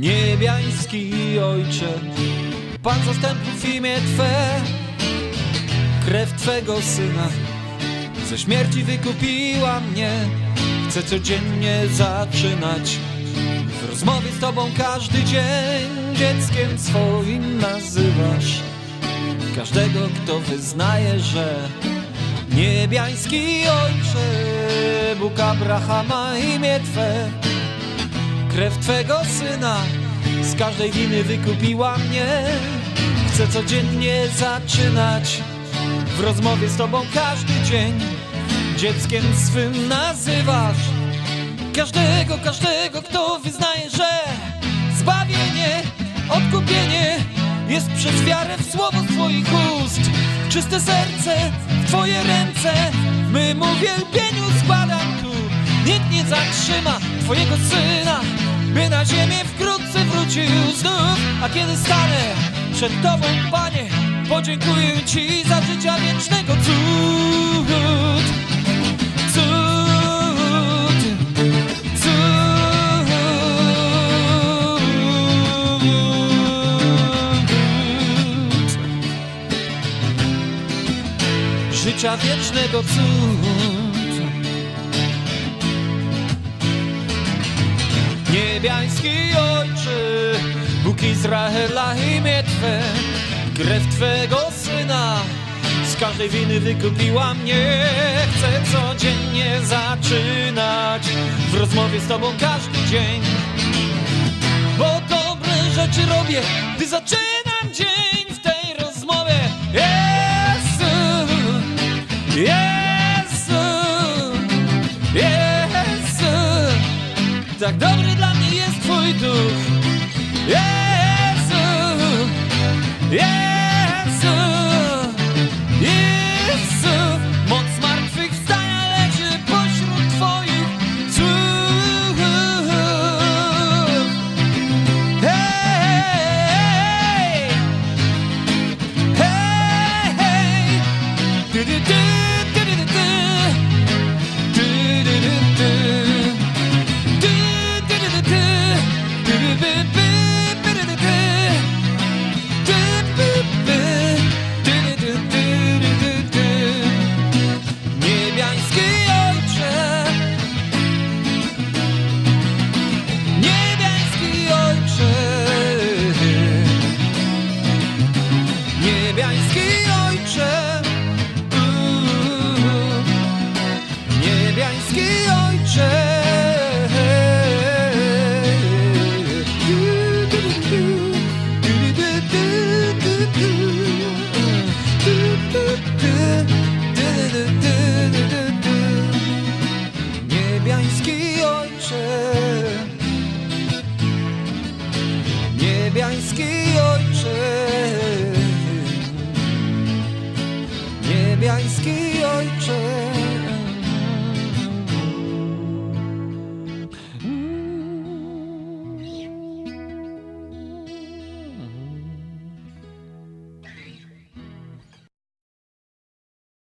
Niebiański Ojcze, Pan zastępów imię Twe, krew Twego Syna, ze śmierci wykupiła mnie. Chcę codziennie zaczynać w rozmowie z Tobą każdy dzień. Dzieckiem swoim nazywasz każdego, kto wyznaje, że niebiański Ojcze, Bóg Abrahama imię Twe. Krew Twego Syna z każdej winy wykupiła mnie. Chcę codziennie zaczynać w rozmowie z Tobą każdy dzień. Dzieckiem swym nazywasz każdego, każdego, kto wyznaje, że zbawienie, odkupienie jest przez wiarę w słowo Twoich ust. Czyste serce Twoje ręce, w mym uwielbieniu składam tu. Nikt nie zatrzyma Twojego Syna, by na ziemię wkrótce wrócił znów. A kiedy stanę przed Tobą, Panie, podziękuję Ci za życia wiecznego cud. Cud, cud życia wiecznego cud. Niebiański Ojcze, Bóg Izraela imię Twe, krew Twego Syna, z każdej winy wykupiła mnie. Chcę codziennie zaczynać w rozmowie z Tobą każdy dzień, bo dobre rzeczy robię, gdy zaczynam dzień w tej rozmowie. Jezu, Jezu, Jezu, tak dobry dla Twój duch. Jezu, Jezu, Jezu, moc leży pośród Twoich słów. Hej, hej, hej, du, Niebiański Ojcze. Niebiański Ojcze. Niebiański Ojcze. Niebiański